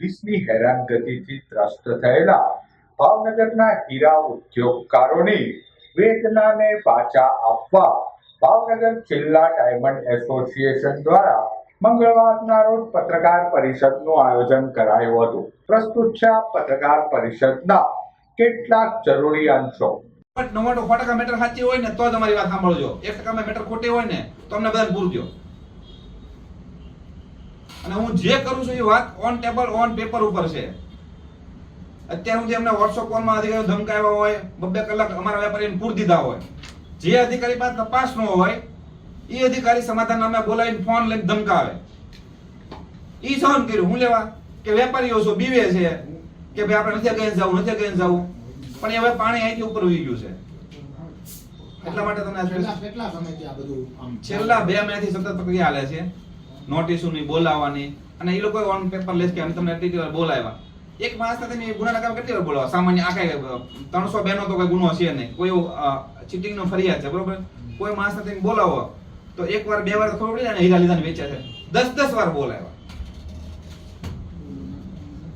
પોલીસની હેરાનગતિથી ત્રસ્ત થયેલા ભાવનગરના હીરા ઉદ્યોગકારોની વેદનાને પાછા આપવા ભાવનગર જિલ્લા ડાયમંડ એસોસિએશન દ્વારા મંગળવારના રોજ પત્રકાર પરિષદનું આયોજન કરાયું હતું. પ્રસ્તુત છે પત્રકાર પરિષદના કેટલાક જરૂરી અંશો. નવ્વાણું ટકા મેટર સાચી હોય ને તો તમારી વાત સાંભળજો. એક ટકા મેટર ખોટી હોય ને તો અમને બધાને પૂરજો અને હું જે કરું છું એ વાત ઓન ટેબલ ઓન પેપર ઉપર છે. અત્યાર સુધી અમને વોટ્સઅપ કોલમાં અધિકારીઓ ધમકાવ્યા હોય બબે કલાક અમારા વેપારીને પૂર દીધા હોય. જે અધિકારી પાસે તપાસ ન હોય એ અધિકારી સમાધાન નામે બોલાવીને ફોન લઈને ધમકાવે. એ સહન કર્યું. હું લેવા? કે વેપારીઓ છો બીવે છે. કે ભાઈ આપણે નથી ગઈ જવું નથી ગઈ જવું. પણ હવે પાણી અહીંથી ઉપર ઉઈ ગયું છે. એટલા માટે તમને છેલ્લા બે મહિનાથી સતત પ્રક્રિયા હાલે છે. નોટિસોની બોલાવવાની. અને એ લોકો ઓન પેપર લેસ કે અમે તમને એટલી વાર બોલાવ્યા. એક માણસને તમે ગુનાના કામ કેટલી વાર બોલાવો સામાન્ય આ કઈ ત્રણસો બેનો તો કોઈ ગુનો છે નહીં. કોઈ ચીટિંગ નો ફરિયાદ છે, બરોબર? કોઈ માણસને તમે બોલાવો. તો એક વાર, બે વાર ખબર પડી અને હીરા લીધા વેચ્યા છે. દસ દસ વાર બોલાવ્યા.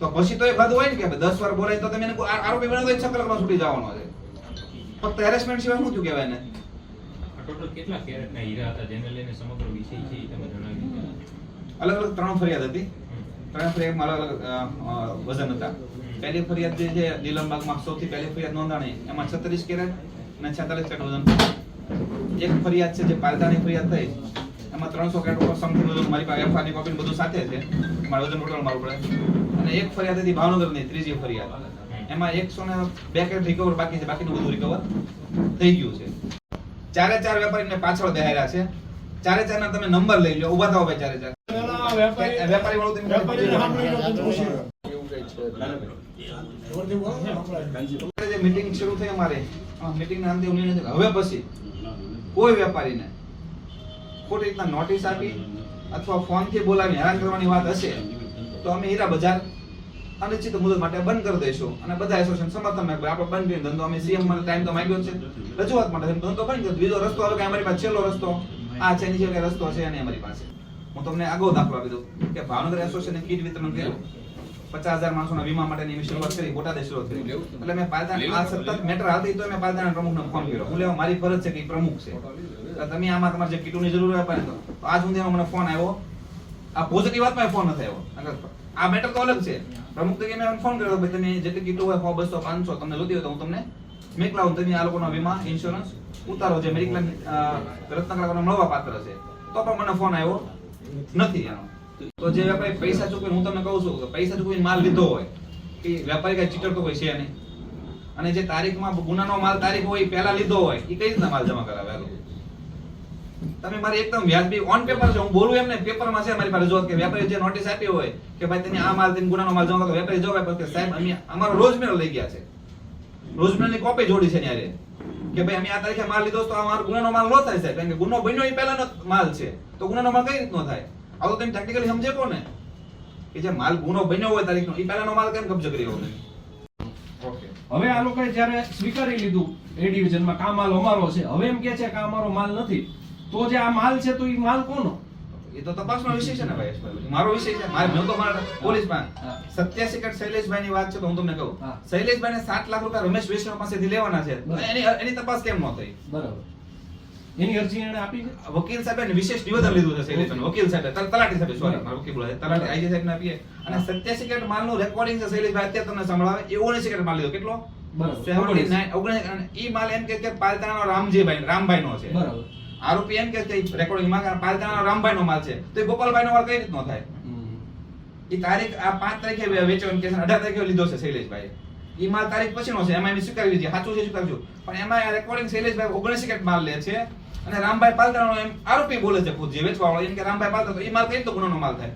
તો પછી તો એ હદ હોય ને કે દસ વાર બોલાય તો તમે આરોપી બનાવો તો છ કલાકમાં છૂટી જવાનો છે. ફક્ત હેરેસમેન્ટ સિવાય શું થયું કહેવાય ને ટોટલ કેટલા કેરેટના હીરા હતા જેને લઈને સમગ્ર વિષય છે એ તમે જણાવી અલગ અલગ ત્રણ ફરિયાદ હતી. ત્રણ ફરિયાદમાં અલગ અલગ વજન હતા. પહેલી ફરિયાદ જે છે નીલમબાગમાં સૌથી પહેલી ફરિયાદ નોંધાણી. એમાં છત્રીસ કેરેટ અને છેતાલીસ કેરેટ વજન એક ફરિયાદ છે જે પાલતાની ફરિયાદ થઈ. એમાં ત્રણસો કેરેટ ઉપર સમથિંગ વજન મારી પાસે એફઆરની કોપી બધું સાથે છે. મારું વજન ટોટલ મારું પડે. અને એક ફરિયાદ હતી ભાવનગરની ત્રીજી ફરિયાદ. એમાં એકસો ને બે કેરેટ રિકવર બાકી છે. બાકીનું બધું રિકવર થઈ ગયું છે. ચારે ચાર વેપારી મેં પાછળ બેહાર્યા છે. ચારે ચાર ના તમે નંબર લઈ લો ઊભા થાઓ ભાઈ ચારે ચાર. વેપારી વાળું તમે વેપારીને મીટિંગ શરૂ થઈ અમારે મીટિંગ ના અંતે નિર્ણય હવે પછી કોઈ વેપારીને ખોટી રીતના નોટિસ આપી અથવા ફોનથી બોલાવી હેરાન કરવાની વાત હશે તો અમે હીરા બજાર અનિશ્ચિત મુદત માટે બંધ કરી દઈશું. અને બધા એસોસિએશન સમર્થનમાં આપણે બંધ કરીને ધંધો અમે સીએમ મને ટાઈમ તો માંગ્યો છે. રજૂઆત માટે ધંધો બંધ કરી બીજો રસ્તો આવે કે અમારી પાસે છેલ્લો રસ્તો. આ છે નીચે કઈ રસ્તો છે અને અમારી પાસે. હું તમને આગો દાખલો આપી દઉં કે ભાવનગર એસોસિએશને કીટ વિતરણ કર્યું. પચાસ હજાર માણસોના વીમા માટેની એની શરૂઆત કરી બોટાદે શરૂઆત કરી. એટલે મેં પાયદાન આ સતત મેટર હતી તો મેં પાલતાના પ્રમુખને ફોન કર્યો. હું લેવા મારી ફરજ છે કે પ્રમુખ છે. તમે આમાં તમારે જે કીટોની જરૂર હોય તો આજ સુધી મને ફોન આવ્યો. આ પોઝિટિવ વાતમાં ફોન નથી આવ્યો. આ મેટર તો અલગ છે. પ્રમુખ તરીકે મેં ફોન કર્યો ભાઈ તમે જેટલી કીટો હોય સો, બસો, પાંચસો તમને જોતી હોય તો હું તમને મેકલાવું તમે આ લોકોનો વીમા ઇન્સ્યોરન્સ ઉતારો જે મેડિકલ રત્નકલાકારનો મળવા પાત્ર છે. તો પણ મને ફોન આવ્યો નથી એનો. તો જે વેપારી પૈસા ચૂકવીને હું તમને કહું છું કે પૈસા ચૂકવીને માલ લીધો હોય એ વેપારી કઈ ચીટર તો કોઈ છે નહીં. અને જે તારીખમાં ગુનાનો માલ તારીખ હોય પહેલા લીધો હોય, એ કઈ રીતના માલ જમા કરાવે? તમે મારી એકદમ વ્યાજબી ઓન પેપર છે હું બોલું એમ ને પેપરમાં છે મારી પાસે જો કે વેપારી જે નોટિસ આપી હોય કે ભાઈ તને આ માલ, તને ગુનાનો માલ જમા વેપારી જો ભાઈ કે સાહેબ, અમે અમારો રોજમેરો લઈ ગયા છે. રોજમેરની કોપી જોડી છે ન્યારે કે ભાઈ અમે આ તારીખે માલ લીધો તો અમારો ગુનાનો માલ નો થાય સાહેબ. કારણ કે ગુનો બન્યો એ પહેલાનો માલ છે. તો ગુનાનો માલ કઈ રીતનો થાય? આ તો તમે ટેકનિકલી સમજે ને કે જે માલ ગુનો બન્યો હોય તારીખનો, એ પહેલાનો માલ કેમ કબજો કર્યો ઓકે. હવે આ લોકોએ જ્યારે સ્વીકારી લીધું એ ડિવિઝનમાં કે માલ અમારો છે. હવે એમ કે છે કે અમારો માલ નથી. તો જે આ માલ છે તો એ માલ કોનો? એ તો તપાસનો વિષય છે ને ભાઈ મારો વિષય છે. મારે મેં તો મારા પોલીસમાં હા. સત્યાસી કટ શૈલેષભાઈ ની વાત છે તો હું તમને કહું. શૈલેષભાઈ ને સાત લાખ રૂપિયા રમેશ વૈષ્ણવ પાસેથી લેવાના છે. એની એની તપાસ કેમ ન થઈ? બરાબર. એની અરજી એને આપી છે? વકીલ સાહેબે વિશેષ નિવેદન લીધું છે શૈલેષભાઈ વકીલ સાહેબ. તલ- તલાટી સાહેબ સોરી મારો વકીલ બોલાય તલાટી આઈજી સાહેબ આપીએ. અને સત્યાસી સિગરેટ માલનું રેકોર્ડિંગ છે શૈલેષભાઈ અત્યારે તમને સંભળાવે. એવો ઓગણીસી કટ માલ લીધો. કેટલો? બરાબર. 79, ઓગણીસ. એ માલ એમ કે પાલતાના રામજીભાઈ રામભાઈ નો છે. બરાબર. આરોપી એમ કે રેકોર્ડમાં કે પાલતાણાનો રામભાઈ નો માલ છે. તો એ ગોપાલભાઈ નો માલ કઈ રીતનો થાય? એ તારીખ આ પાંચ તારીખે વે- વેચવાનું કે અઢાર તારીખે લીધો છે શૈલેષભાઈ. એ માલ તારીખ પછીનો છે, એમાં એમ સ્વીકારી લીધી સાચું છે સ્વીકારજો પણ એમાં રેકોર્ડિંગ શૈલેષભાઈ ઓગણીસ સેકન્ડ માલ લે છે અને રામભાઈ પાલતાનો એમ આરોપી બોલે છે ખુદ જે વેચવા વાળો, એમ કે રામભાઈ પાલતા ઈ માલ કઈ તો ગુનો માલ થાય?